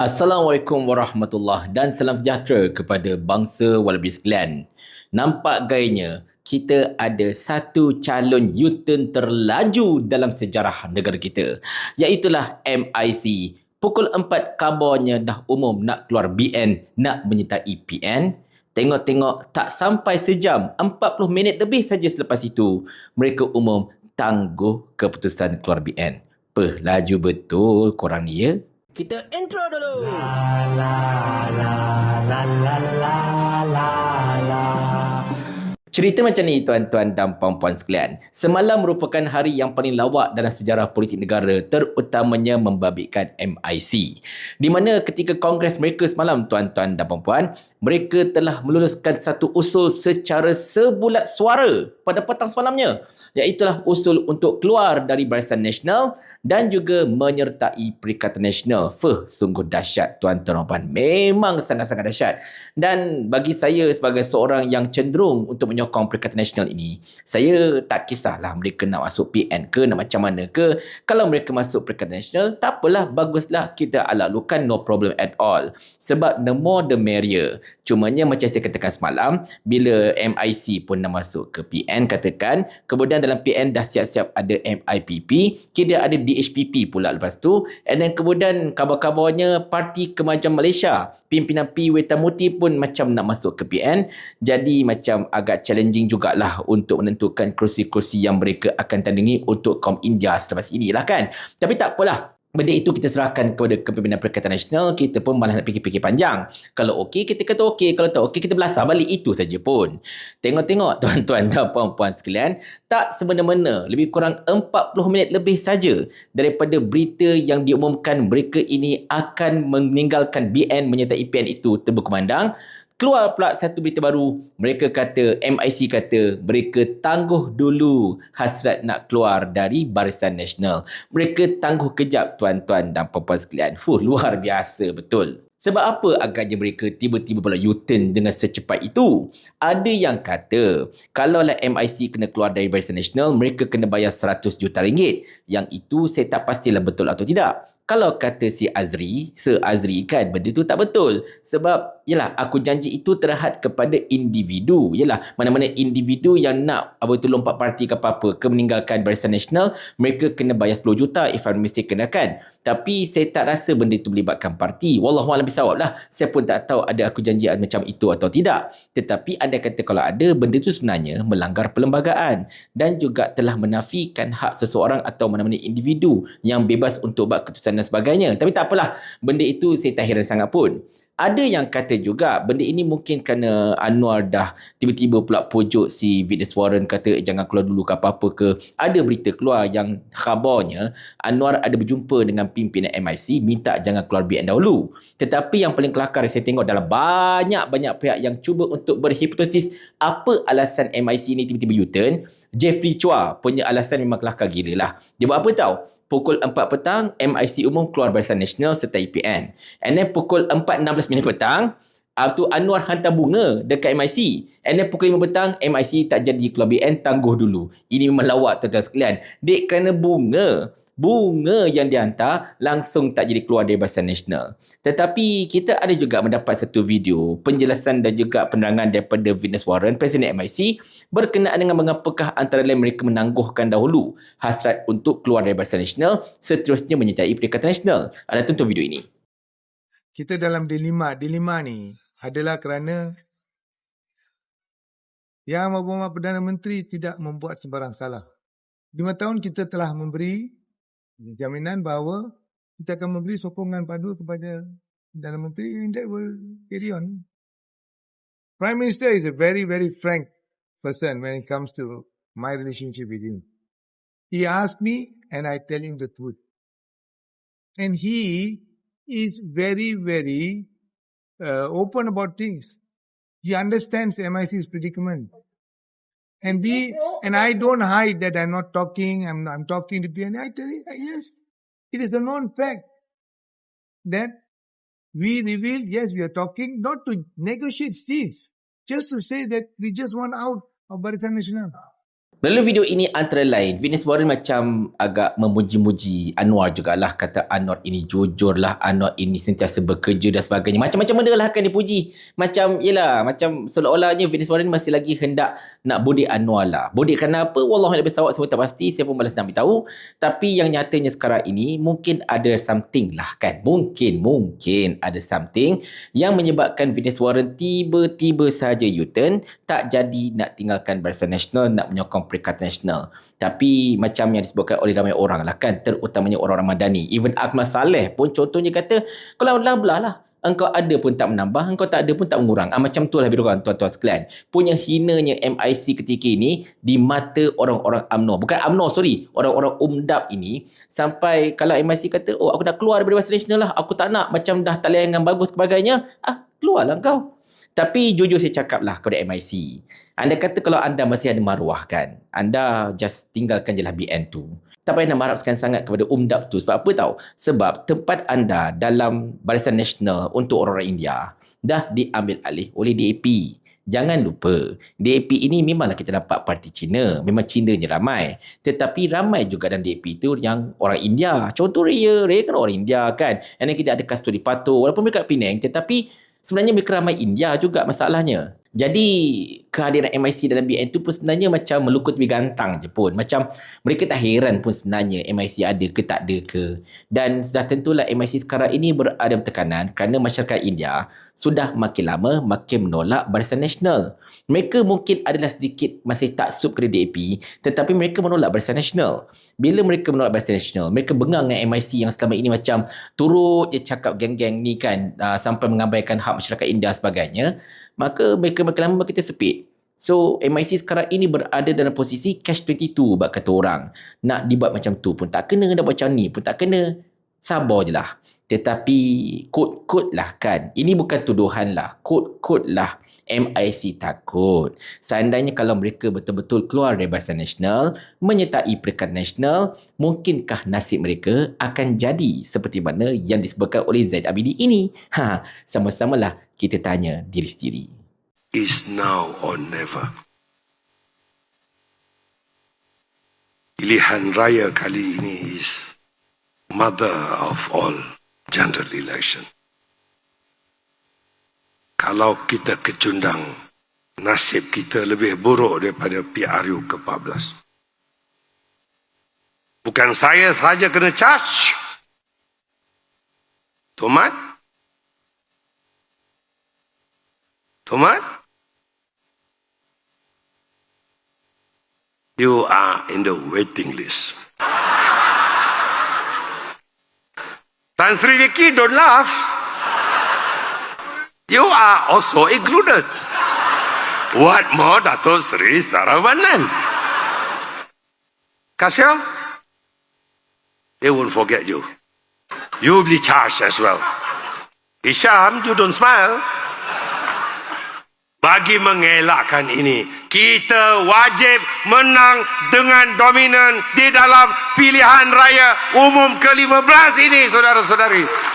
Assalamualaikum warahmatullahi dan salam sejahtera kepada bangsa walabi sekalian. Nampak gayanya kita ada satu calon U-turn terlaju dalam sejarah negara kita. Iaitulah MIC. Pukul 4 kabarnya dah umum nak keluar BN nak menyertai PN. Tengok-tengok tak sampai sejam, 40 minit lebih saja selepas itu, mereka umum tangguh keputusan keluar BN. Peh, laju betul korang ni ya. Kita intro dulu. La la la Cerita macam ni tuan-tuan dan puan-puan sekalian. Semalam merupakan hari yang paling lawak dalam sejarah politik negara terutamanya membabitkan MIC. Di mana ketika kongres mereka semalam tuan-tuan dan puan-puan, mereka telah meluluskan satu usul secara sebulat suara pada petang semalamnya iaitulah usul untuk keluar dari Barisan Nasional dan juga menyertai Perikatan Nasional. Fuh, sungguh dahsyat tuan-tuan dan puan. Memang sangat-sangat dahsyat. Dan bagi saya sebagai seorang yang cenderung untuk menyokong Perikatan Nasional ini, saya tak kisahlah mereka nak masuk PN ke, nak macam mana ke. Kalau mereka masuk Perikatan Nasional, tak apalah, baguslah kita ala-alukan no problem at all. Sebab the more the merrier. Cumanya macam saya katakan semalam, bila MIC pun nak masuk ke PN katakan, kemudian dalam PN dah siap-siap ada MIPP, kira ada DHPP pula lepas tu. And then kemudian kabar-kabarnya Parti Kemajuan Malaysia, pimpinan P. Wetamuti pun macam nak masuk ke PN. Jadi macam agak challenging jugalah untuk menentukan kursi-kursi yang mereka akan tandingi untuk kaum India selepas inilah kan. Tapi tak apalah, benda itu kita serahkan kepada kepimpinan Perikatan Nasional, kita pun malah nak fikir-fikir panjang. Kalau okey, kita kata okey. Kalau tak okey, kita belasah balik. Itu saja pun. Tengok-tengok tuan-tuan dan puan-puan sekalian, tak semena-mena lebih kurang 40 minit lebih saja daripada berita yang diumumkan mereka ini akan meninggalkan BN menyertai PN itu terberkumandang, keluar pula satu berita baru. Mereka kata, MIC kata, mereka tangguh dulu hasrat nak keluar dari Barisan Nasional. Mereka tangguh kejap tuan-tuan dan puan-puan sekalian. Fuh, luar biasa betul. Sebab apa agaknya mereka tiba-tiba pula U-turn dengan secepat itu? Ada yang kata, kalau lah MIC kena keluar dari Barisan Nasional, mereka kena bayar 100 juta ringgit. Yang itu saya tak pastilah betul atau tidak. Kalau kata si Azri, se Azri kan, benda tu tak betul. Sebab, yalah, aku janji itu terhad kepada individu. Yalah, mana-mana individu yang nak apa tu lompat parti ke apa-apa ke meninggalkan Barisan Nasional, mereka kena bayar 10 juta if I'm mistaken kan. Tapi saya tak rasa benda itu melibatkan parti. Wallahualam bisawab lah. Saya pun tak tahu ada aku janji macam itu atau tidak. Tetapi anda kata kalau ada, benda itu sebenarnya melanggar perlembagaan dan juga telah menafikan hak seseorang atau mana-mana individu yang bebas untuk buat keputusan dan sebagainya. Tapi tak apalah, benda itu saya tak heran sangat pun. Ada yang kata juga benda ini mungkin kerana Anwar dah tiba-tiba pula pujuk si Witness Warren kata eh, jangan keluar dulu ke apa-apa ke. Ada berita keluar yang khabarnya Anwar ada berjumpa dengan pimpinan MIC minta jangan keluar BN dahulu. Tetapi yang paling kelakar saya tengok dalam banyak-banyak pihak yang cuba untuk berhipotesis apa alasan MIC ini tiba-tiba U-turn. Jeffrey Chua punya alasan memang kelakar gila lah. Dia buat apa tahu? pukul 4 petang MIC umum keluar Barisan Nasional serta IPN. And then pukul 4.16 minit petang tu Anwar hantar bunga dekat MIC. And then pukul 5 petang MIC tak jadi keluar BN tangguh dulu. Ini memang lawak tuan-tuan sekalian. Dek kerana bunga bunga yang dihantar langsung tak jadi keluar dari Barisan Nasional. Tetapi kita ada juga mendapat satu video penjelasan dan juga penerangan daripada Venus Warren, Presiden MIC berkenaan dengan mengapakah antara lain mereka menangguhkan dahulu hasrat untuk keluar dari Barisan Nasional seterusnya menyertai Perikatan Nasional. Anda tonton video ini. Kita dalam dilema. Dilema ni adalah kerana Yang Mahkamah Perdana Menteri tidak membuat sebarang salah. Lima tahun kita telah memberi jaminan bahawa kita akan memberi sokongan padu kepada Perdana Menteri and that will carry on. Prime Minister is a very, very frank person when it comes to my relationship with him. He asks me and I tell him the truth. And he is very, very uh, open about things. He understands MIC's predicament. And we, and I don't hide that I'm not talking, I'm, I'm talking to people. I tell you, yes, it is a known fact that we reveal, yes, we are talking not to negotiate seats, just to say that we just want out of Barisan Nasional. Melalui video ini antara lain, Venus Warren macam agak memuji-muji Anwar jugalah. Kata Anwar ini jujur lah, Anwar ini sentiasa bekerja dan sebagainya. Macam-macam benda lah kan dia puji. Macam, yelah, macam seolah-olahnya Venus Warren masih lagi hendak nak bodek Anwar lah. Bodek kerana apa? Wallah yang bersawak semua tak pasti, saya pun balas nak beritahu. Tapi yang nyatanya sekarang ini, mungkin ada something lah kan. Mungkin, mungkin ada something yang menyebabkan Venus Warren tiba-tiba saja U-turn, tak jadi nak tinggalkan Barisan Nasional, nak menyokong Perikatan Nasional. Tapi macam yang disebutkan oleh ramai orang lah kan, terutamanya orang-orang Madani. Even Akmal Saleh pun contohnya kata, kalau lah belah lah, engkau ada pun tak menambah, engkau tak ada pun tak mengurang. Ah, macam tu lah lebih kurang tuan-tuan sekalian. Punya hinanya MIC ketika ini di mata orang-orang UMNO. Bukan UMNO, sorry. Orang-orang UMDAP ini. Sampai kalau MIC kata, oh aku dah keluar daripada Barisan Nasional lah. Aku tak nak macam dah talian bagus sebagainya. Ah, keluarlah kau. Tapi jujur saya cakap lah kepada MIC. Anda kata kalau anda masih ada maruah kan, anda just tinggalkan je lah BN tu. Tak payah nak mengharapkan sangat kepada UMDAP tu. Sebab apa tahu? Sebab tempat anda dalam Barisan Nasional untuk orang-orang India dah diambil alih oleh DAP. Jangan lupa, DAP ini memanglah kita nampak parti Cina. Memang Cina je ramai. Tetapi ramai juga dalam DAP itu yang orang India. Contoh Raya. Raya kan orang India kan. Dan kita ada Kasturi Pato. Walaupun mereka Penang. Tetapi sebenarnya mereka ramai India juga masalahnya. Jadi kehadiran MIC dalam BN tu pun sebenarnya macam melukut tepi gantang je pun. Macam mereka tak heran pun sebenarnya MIC ada ke tak ada ke. Dan sudah tentulah MIC sekarang ini berada tekanan kerana masyarakat India sudah makin lama makin menolak Barisan Nasional. Mereka mungkin adalah sedikit masih tak sub kepada DAP tetapi mereka menolak Barisan Nasional. Bila mereka menolak Barisan Nasional, mereka bengang dengan MIC yang selama ini macam turut je cakap geng-geng ni kan uh, sampai mengabaikan hak masyarakat India sebagainya maka mereka makin lama makin tersepit. So MIC sekarang ini berada dalam posisi cash 22 buat kata orang. Nak dibuat macam tu pun tak kena, nak buat macam ni pun tak kena. Sabar je lah. Tetapi kod-kod lah kan. Ini bukan tuduhan lah. Kod-kod lah. MIC takut. Seandainya kalau mereka betul-betul keluar dari Barisan Nasional, menyertai Perikatan Nasional, mungkinkah nasib mereka akan jadi seperti mana yang disebutkan oleh Zaid Abidi ini? Ha, sama-samalah kita tanya diri sendiri. is now or never. Pilihan raya kali ini is mother of all general election. Kalau kita kecundang, nasib kita lebih buruk daripada PRU ke-14. Bukan saya saja kena charge. Tomat? Tomat? You are in the waiting list. Sri Vicky, don't laugh. You are also included. What more, Dato Sri Saravanan? Kasya? They won't forget you. You'll be charged as well. Isham, you don't smile. Bagi mengelakkan ini, kita wajib menang dengan dominan di dalam pilihan raya umum ke-15 ini, saudara-saudari.